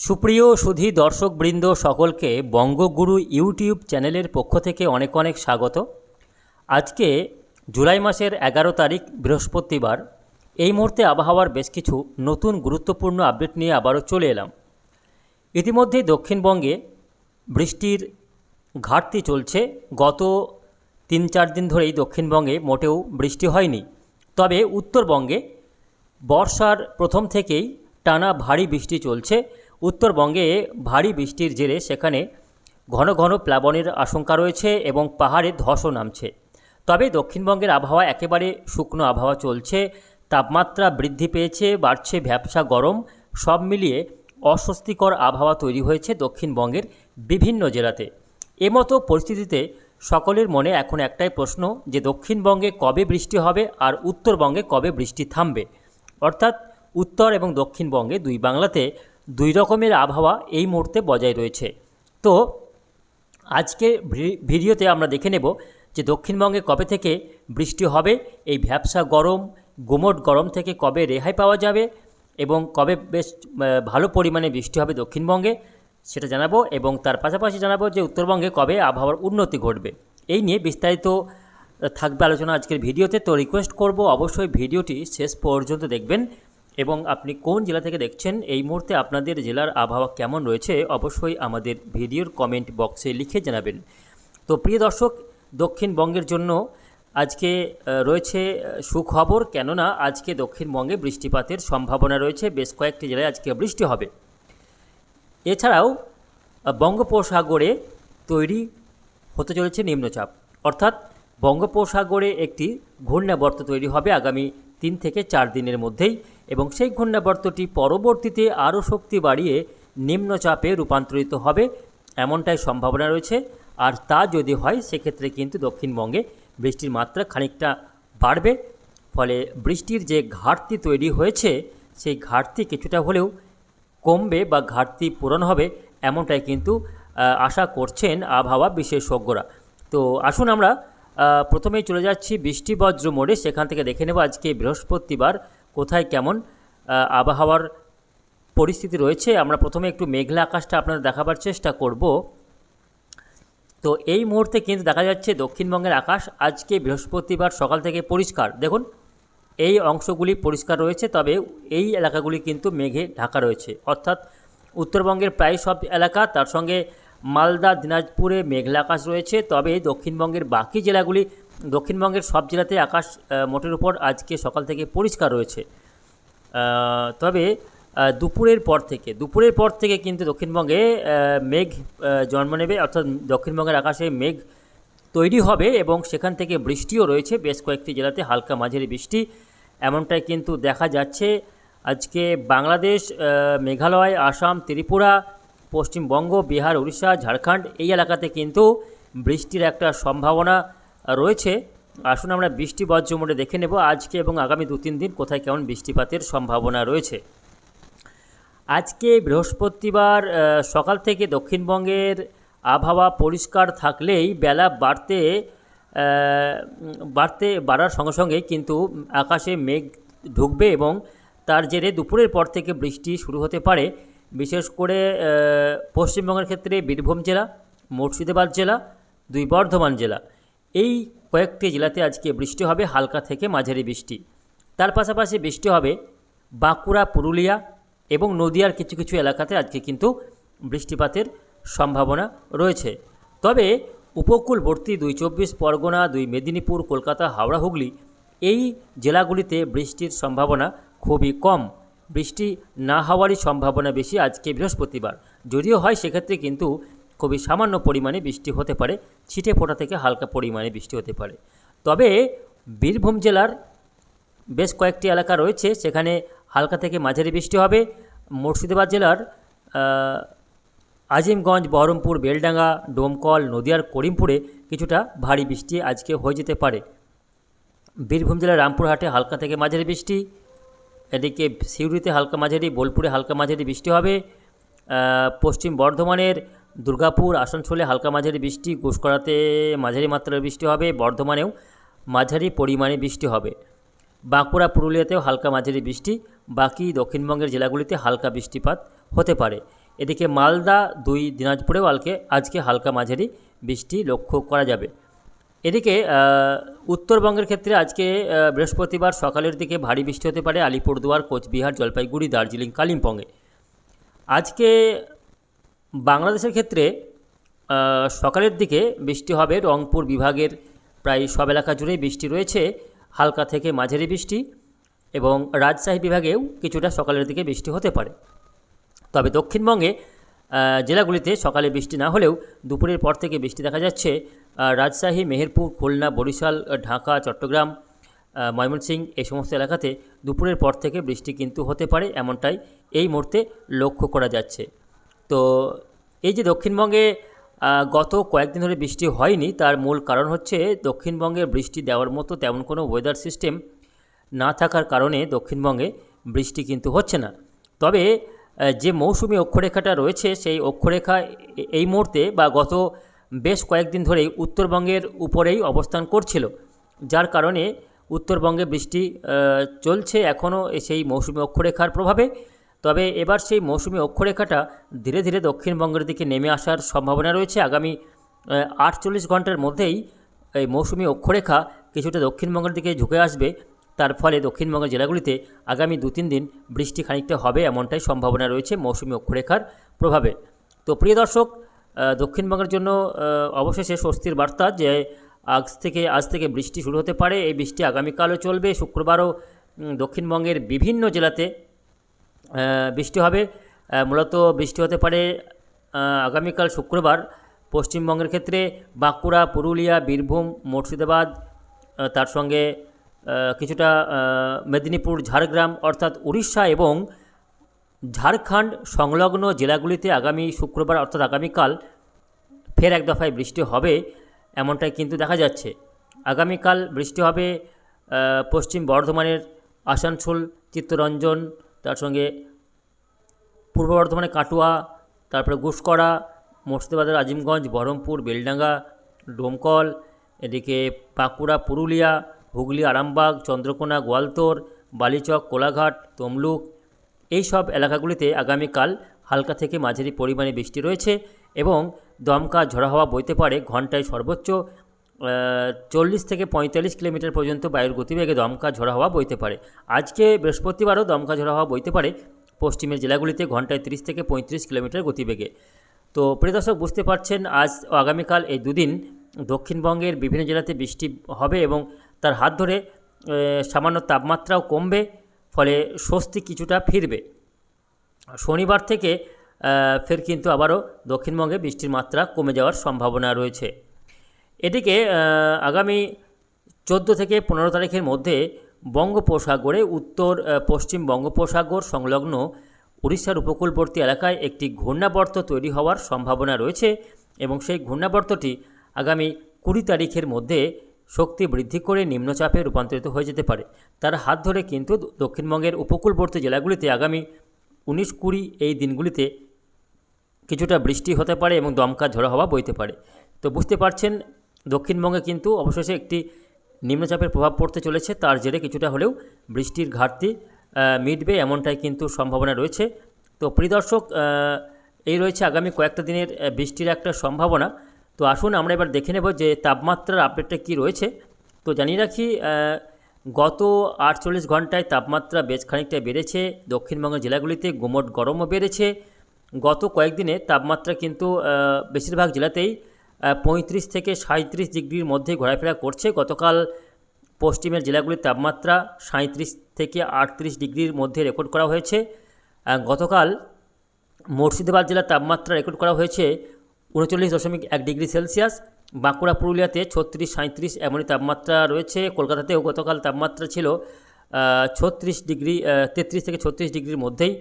সুপ্রিয় সুধী দর্শকবৃন্দ সকলকে বঙ্গগুরু ইউটিউব চ্যানেলের পক্ষ থেকে অনেক অনেক স্বাগত। আজকে জুলাই মাসের এগারো তারিখ, বৃহস্পতিবার। এই মুহূর্তে আবহাওয়ার বেশ কিছু নতুন গুরুত্বপূর্ণ আপডেট নিয়ে আবারও চলে এলাম। ইতিমধ্যেই দক্ষিণবঙ্গে বৃষ্টির ঘাটতি চলছে। গত তিন চার দিন ধরেই দক্ষিণবঙ্গে মোটেও বৃষ্টি হয়নি। তবে উত্তরবঙ্গে বর্ষার প্রথম থেকেই টানা ভারী বৃষ্টি চলছে। উত্তরবঙ্গে ভারী বৃষ্টির জেরে সেখানে ঘন ঘন প্লাবনের আশঙ্কা রয়েছে এবং পাহাড়ে ধসও নামছে। তবে দক্ষিণবঙ্গের আবহাওয়া একেবারে শুকনো আবহাওয়া চলছে, তাপমাত্রা বৃদ্ধি পেয়েছে, বাড়ছে ভ্যাবসা গরম, সব মিলিয়ে অস্বস্তিকর আবহাওয়া তৈরি হয়েছে দক্ষিণবঙ্গের বিভিন্ন জেলাতে। এমতো পরিস্থিতিতে সকলের মনে এখন একটাই প্রশ্ন যে দক্ষিণবঙ্গে কবে বৃষ্টি হবে আর উত্তরবঙ্গে কবে বৃষ্টি থামবে? অর্থাৎ উত্তর এবং দক্ষিণবঙ্গে দুই বাংলাতে দুই রকমের আবহাওয়া এই মুহূর্তে বজায় রয়েছে। তো, আজকে ভিডিওতে আমরা দেখে নেব যে দক্ষিণবঙ্গে কবে থেকে বৃষ্টি হবে, এই ভ্যাবসা গরম, গুমট গরম থেকে কবে রেহাই পাওয়া যাবে এবং কবে বেশ ভালো পরিমাণে বৃষ্টি হবে দক্ষিণবঙ্গে সেটা জানাব এবং তার পাশাপাশি জানাব যে উত্তরবঙ্গে কবে আবহাওয়ার উন্নতি ঘটবে। এই নিয়ে বিস্তারিত থাকবে আলোচনা আজকের ভিডিওতে, তো রিকোয়েস্ট করব অবশ্যই ভিডিওটি শেষ পর্যন্ত দেখবেন। এবং আপনি কোন জেলা থেকে দেখছেন, এই মুহূর্তে আপনাদের জেলার আবহাওয়া কেমন রয়েছে, অবশ্যই আমাদের ভিডিওর কমেন্ট বক্সে লিখে জানাবেন। তো প্রিয় দর্শক, দক্ষিণবঙ্গের জন্য আজকে রয়েছে সুখবর, কেননা আজকে দক্ষিণবঙ্গে বৃষ্টিপাতের সম্ভাবনা রয়েছে, বেশ কয়েকটি জেলায় আজকে বৃষ্টি হবে। এছাড়াও বঙ্গোপসাগরে তৈরি হতে চলেছে নিম্নচাপ। অর্থাৎ, বঙ্গোপসাগরে একটি ঘূর্ণাবর্ত তৈরি হবে আগামী তিন থেকে চার দিনের মধ্যেই। এবং সেই ঘূর্ণাবর্তটি পরবর্তীতে আরও শক্তি বাড়িয়ে নিম্নচাপে রূপান্তরিত হবে, এমনটাই সম্ভাবনা রয়েছে। আর তা যদি হয়, সেক্ষেত্রে কিন্তু দক্ষিণবঙ্গে বৃষ্টির মাত্রা খানিকটা বাড়বে। ফলে বৃষ্টির যে ঘাটতি তৈরি হয়েছে, সেই ঘাটতি কিছুটা হলেও কমবে বা ঘাটতি পূরণ হবে, এমনটাই কিন্তু আশা করছেন আবহাওয়া বিশেষজ্ঞরা। তো আসুন আমরা প্রথমেই চলে যাচ্ছি বৃষ্টি বজ্র মোড়ে। সেখান থেকে দেখে নেব আজকে বৃহস্পতিবার কোথায় কেমন আবহাওয়ার পরিস্থিতি রয়েছে, আমরা প্রথমে একটু মেঘলা আকাশটা আপনাদের দেখাবার চেষ্টা করব। তো এই মুহূর্তে কিন্তু দেখা যাচ্ছে দক্ষিণবঙ্গের আকাশ আজকে বৃহস্পতিবার সকাল থেকে পরিষ্কার। দেখুন, এই অংশগুলি পরিষ্কার রয়েছে, তবে এই এলাকাগুলি কিন্তু মেঘে ঢাকা রয়েছে। অর্থাৎ উত্তরবঙ্গের প্রায় সব এলাকা তার সঙ্গে মালদা, দিনাজপুরে মেঘলা আকাশ রয়েছে, তবে দক্ষিণবঙ্গের বাকি জেলাগুলি দক্ষিণবঙ্গের সব জেলাতে আকাশ মোটের উপর আজকে সকাল থেকে পরিষ্কার রয়েছে। তবে দুপুরের পর থেকে, দুপুরের পর থেকে কিন্তু দক্ষিণবঙ্গে মেঘ জন্ম নেবে, অর্থাৎ দক্ষিণবঙ্গের আকাশে মেঘ তৈরি হবে এবং সেখান থেকে বৃষ্টিও রয়েছে। বেশ কয়েকটি জেলাতে হালকা মাঝারি বৃষ্টি, এমনটাই কিন্তু দেখা যাচ্ছে। আজকে বাংলাদেশ মেঘালয়, আসাম, ত্রিপুরা, পশ্চিমবঙ্গ, বিহার, উড়িষ্যা, ঝাড়খণ্ড এই এলাকাতে কিন্তু বৃষ্টির একটা সম্ভাবনা রয়েছে। আসুন আমরা বৃষ্টি বজ্রমোড়ে দেখে নেব আজকে এবং আগামী দু তিন দিন কোথায় কেমন বৃষ্টিপাতের সম্ভাবনা রয়েছে। আজকে বৃহস্পতিবার সকাল থেকে দক্ষিণবঙ্গের আবহাওয়া পরিষ্কার থাকলেই বেলা বাড়তে বাড়তে, বাড়ার সঙ্গে সঙ্গে কিন্তু আকাশে মেঘ ঢুকবে এবং তার জেরে দুপুরের পর থেকে বৃষ্টি শুরু হতে পারে। বিশেষ করে পশ্চিমবঙ্গের ক্ষেত্রে বীরভূম জেলা, মুর্শিদাবাদ জেলা, দুই বর্ধমান জেলা। এই কয়েকটি জেলাতে আজকে বৃষ্টি হবে, হালকা থেকে মাঝারি বৃষ্টি। তার পাশাপাশি বৃষ্টি হবে বাঁকুড়া, পুরুলিয়া এবং নদিয়ার কিছু কিছু এলাকাতে আজকে কিন্তু বৃষ্টিপাতের সম্ভাবনা রয়েছে। তবে উপকূলবর্তী দুই চব্বিশ পরগনা, দুই মেদিনীপুর, কলকাতা, হাওড়া, হুগলি এই জেলাগুলিতে বৃষ্টির সম্ভাবনা খুবই কম। বৃষ্টি না হওয়ারই সম্ভাবনা বেশি আজকে বৃহস্পতিবার। যদিও হয় সেক্ষেত্রে কিন্তু খুবই সামান্য পরিমাণে বৃষ্টি হতে পারে, ছিটে ফোটা থেকে হালকা পরিমাণে বৃষ্টি হতে পারে। তবে বীরভূম জেলার বেশ কয়েকটি এলাকা রয়েছে, সেখানে হালকা থেকে মাঝারি বৃষ্টি হবে। মুর্শিদাবাদ জেলার আজিমগঞ্জ, বহরমপুর, বেলডাঙ্গা, ডোমকল, নদিয়ার করিমপুরে কিছুটা ভারী বৃষ্টি আজকে হয়ে যেতে পারে। বীরভূম জেলার রামপুরহাটে হালকা থেকে মাঝারি বৃষ্টি, এদিকে সিউড়িতে হালকা মাঝারি, বোলপুরে হালকা মাঝারি বৃষ্টি হবে। পশ্চিম বর্ধমানের দুর্গাপুর আসানসোলে হালকা মাঝারি বৃষ্টি ঘুষকরাতে মাঝারি মাত্রার বৃষ্টি হবে, বর্ধমানেও মাঝারি পরিমাণে বৃষ্টি হবে। বাঁকুড়া, পুরুলিয়াতেও হালকা মাঝারি বৃষ্টি, বাকি দক্ষিণবঙ্গের জেলাগুলিতে হালকা বৃষ্টিপাত হতে পারে। এদিকে মালদা, দুই দিনাজপুরেও আলকে, আজকে হালকা মাঝারি বৃষ্টি লক্ষ্য করা যাবে। এদিকে উত্তরবঙ্গের ক্ষেত্রে আজকে বৃহস্পতিবার সকালের দিকে ভারী বৃষ্টি হতে পারে, আলিপুরদুয়ার, কোচবিহার, জলপাইগুড়ি, দার্জিলিং, কালিম্পংয়ে। আজকে বাংলাদেশের ক্ষেত্রে সকালের দিকে বৃষ্টি হবে। রংপুর বিভাগের প্রায় সব এলাকা জুড়েই বৃষ্টি রয়েছে। হালকা থেকে মাঝারি বৃষ্টি এবং রাজশাহী বিভাগেও কিছুটা সকালের দিকে বৃষ্টি হতে পারে। তবে দক্ষিণবঙ্গে জেলাগুলিতে সকালে বৃষ্টি না হলেও দুপুরের পর থেকে বৃষ্টি দেখা যাচ্ছে। রাজশাহী, মেহেরপুর, খুলনা, বরিশাল, ঢাকা, চট্টগ্রাম ময়মনসিংহ এই সমস্ত এলাকাতে দুপুরের পর থেকে বৃষ্টি কিন্তু হতে পারে। এমনটাই এই মুহূর্তে লক্ষ্য করা যাচ্ছে। তো এই যে দক্ষিণবঙ্গে গত কয়েকদিন ধরে বৃষ্টি হয়নি, তার মূল কারণ হচ্ছে দক্ষিণবঙ্গে বৃষ্টি দেওয়ার মতো তেমন কোনো ওয়েদার সিস্টেম না থাকার কারণে দক্ষিণবঙ্গে বৃষ্টি কিন্তু হচ্ছে না। তবে যে মৌসুমি অক্ষরেখাটা রয়েছে, সেই অক্ষরেখা এই মুহূর্তে বা গত বেশ কয়েকদিন ধরেই উত্তরবঙ্গের উপরেই অবস্থান করছিল। যার কারণে উত্তরবঙ্গে বৃষ্টি চলছে এখনও সেই মৌসুমি অক্ষরেখার প্রভাবে। তবে এবার সেই মৌসুমি অক্ষরেখাটা ধীরে ধীরে দক্ষিণবঙ্গের দিকে নেমে আসার সম্ভাবনা রয়েছে। আগামী আটচল্লিশ ঘণ্টার মধ্যেই এই মৌসুমি অক্ষরেখা কিছুটা দক্ষিণবঙ্গের দিকে ঝুঁকে আসবে। তার ফলে দক্ষিণবঙ্গের জেলাগুলিতে আগামী দু তিন দিন বৃষ্টি খানিকটা হবে এমনটাই সম্ভাবনা রয়েছে মৌসুমি অক্ষরেখার প্রভাবে। তো প্রিয় দর্শক দক্ষিণবঙ্গের জন্য অবশেষে স্বস্তির বার্তা যে আজ থেকে আজ থেকে বৃষ্টি শুরু হতে পারে। এই বৃষ্টি আগামীকালও চলবে। শুক্রবারও দক্ষিণবঙ্গের বিভিন্ন জেলাতে বৃষ্টি হবে। মূলত বৃষ্টি হতে পারে আগামীকাল শুক্রবার। পশ্চিমবঙ্গের ক্ষেত্রে বাঁকুড়া, পুরুলিয়া, বীরভূম, মুর্শিদাবাদ তার সঙ্গে কিছুটা মেদিনীপুর, ঝাড়গ্রাম অর্থাৎ উড়িষ্যা এবং ঝাড়খণ্ড সংলগ্ন জেলাগুলিতে আগামী শুক্রবার অর্থাৎ আগামীকাল ফের এক দফায় বৃষ্টি হবে এমনটাই কিন্তু দেখা যাচ্ছে। আগামীকাল বৃষ্টি হবে পশ্চিম বর্ধমানের আসানসোল, চিত্তরঞ্জন তার সঙ্গে পূর্ব বর্ধমানে কাটুয়া, তারপরে গুসকরা মুর্শিদাবাদের আজিমগঞ্জ, বহরমপুর, বেলডাঙ্গা, ডোমকল, এদিকে বাঁকুড়া পুরুলিয়া, হুগলি, আরামবাগ, চন্দ্রকোনা, গোয়ালতোর, বালিচক, কোলাঘাট, তমলুক, এই সব এলাকাগুলিতে আগামীকাল হালকা থেকে মাঝারি পরিমাণে বৃষ্টি রয়েছে এবং দমকা ঝড়া হওয়া বইতে পারে, ঘন্টায় সর্বোচ্চ চল্লিশ থেকে পঁয়তাল্লিশ কিলোমিটার পর্যন্ত বায়ুর গতিবেগে দমকা ঝড়া হাওয়া বইতে পারে। আজকে বৃহস্পতিবারও দমকা ঝড়া হাওয়া বইতে পারে। পশ্চিমের জেলাগুলিতে ঘন্টায় তিরিশ থেকে পঁয়ত্রিশ কিলোমিটার গতিবেগে। তো প্রিয় দর্শক, বুঝতে পারছেন, আজ ও আগামীকাল এই দুদিন দক্ষিণবঙ্গের বিভিন্ন জেলাতে বৃষ্টি হবে এবং তার হাত ধরে সামান্য তাপমাত্রাও কমবে, ফলে স্বস্তি কিছুটা ফিরবে। শনিবার থেকে ফের কিন্তু আবারও দক্ষিণবঙ্গে বৃষ্টির মাত্রা কমে যাওয়ার সম্ভাবনা রয়েছে। আহ, আগামী চোদ্দ থেকে পনেরো তারিখের মধ্যে বঙ্গোপসাগরে উত্তর পশ্চিম বঙ্গোপসাগর সংলগ্ন উড়িষ্যার উপকূলবর্তী এলাকায় একটি ঘূর্ণাবর্ত তৈরি হওয়ার সম্ভাবনা রয়েছে এবং সেই ঘূর্ণাবর্তটি আগামী কুড়ি তারিখের মধ্যে শক্তি বৃদ্ধি করে নিম্নচাপে রূপান্তরিত হয়ে যেতে পারে। তার হাত ধরে কিন্তু দক্ষিণবঙ্গের উপকূলবর্তী জেলাগুলিতে আগামী উনিশ কুড়ি এই দিনগুলিতে কিছুটা বৃষ্টি হতে পারে এবং দমকা ঝড়ো হওয়া বইতে পারে। তো বুঝতে পারছেন দক্ষিণবঙ্গে কিন্তু অবশেষে একটি নিম্নচাপের প্রভাব পড়তে চলেছে। তার জেরে কিছুটা হলেও বৃষ্টির ঘাটতি মিটবে এমনটাই কিন্তু সম্ভাবনা রয়েছে। তো পরিদর্শক এই রয়েছে আগামী কয়েকটা দিনের বৃষ্টির একটা সম্ভাবনা। তো আসুন আমরা এবার দেখে নেব যে তাপমাত্রার আপডেটটা কী রয়েছে। তো জানিয়ে রাখি গত আটচল্লিশ ঘন্টায় তাপমাত্রা বেশ খানিকটা বেড়েছে। দক্ষিণবঙ্গের জেলাগুলিতে গুমট গরমও বেড়েছে। গত কয়েকদিনে তাপমাত্রা কিন্তু বেশিরভাগ জেলাতেই পঁয়ত্রিশ থেকে সাঁত্রিশ ডিগ্রির মধ্যে ঘোরাফেরা করছে। গতকাল পশ্চিমের জেলাগুলির তাপমাত্রা সাঁত্রিশ থেকে আটত্রিশ ডিগ্রির মধ্যে রেকর্ড করা হয়েছে। গতকাল মুর্শিদাবাদ জেলার তাপমাত্রা রেকর্ড করা হয়েছে উনচল্লিশ দশমিক এক ডিগ্রি সেলসিয়াস। বাঁকুড়া, পুরুলিয়াতে ছত্রিশ সাঁত্রিশ এমনই তাপমাত্রা রয়েছে। কলকাতাতেও গতকাল তাপমাত্রা ছিল ছত্রিশ ডিগ্রি তেত্রিশ থেকে ছত্রিশ ডিগ্রির মধ্যেই।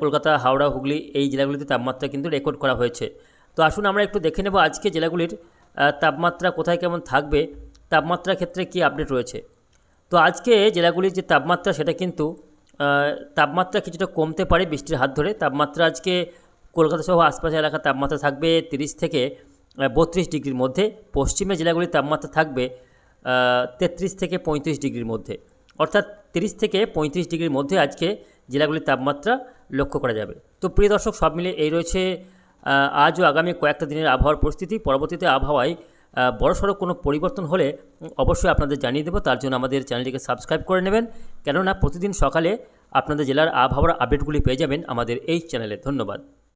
কলকাতা, হাওড়া, হুগলি এই জেলাগুলিতে তাপমাত্রা কিন্তু রেকর্ড করা হয়েছে। তো আসুন আমরা একটু দেখে নেব আজকে জেলাগুলির তাপমাত্রা কোথায় কেমন থাকবে তাপমাত্রার ক্ষেত্রে কী আপডেট রয়েছে। তো আজকে জেলাগুলির যে তাপমাত্রা সেটা কিন্তু তাপমাত্রা কিছুটা কমতে পারে বৃষ্টির হাত ধরে। তাপমাত্রা আজকে কলকাতা সহ আশপাশের এলাকার তাপমাত্রা থাকবে তিরিশ থেকে বত্রিশ ডিগ্রির মধ্যে। পশ্চিমের জেলাগুলির তাপমাত্রা থাকবে তেত্রিশ থেকে পঁয়ত্রিশ ডিগ্রির মধ্যে। অর্থাৎ তিরিশ থেকে পঁয়ত্রিশ ডিগ্রির মধ্যে আজকে জেলাগুলির তাপমাত্রা লক্ষ্য করা যাবে। তো প্রিয় দর্শক, সব মিলে এই রয়েছে আজ ও আগামী কয়েকটা দিনের আবহাওয়ার পরিস্থিতি, পরবর্তীতে আবহাওয়ায় বড়সড় কোনো পরিবর্তন হলে অবশ্যই আপনাদের জানিয়ে দেবো, তার জন্য আমাদের চ্যানেলটিকে সাবস্ক্রাইব করে নেবেন। কেননা প্রতিদিন সকালে আপনাদের জেলার আবহাওয়ার আপডেটগুলি পেয়ে যাবেন আমাদের এই চ্যানেলে। ধন্যবাদ।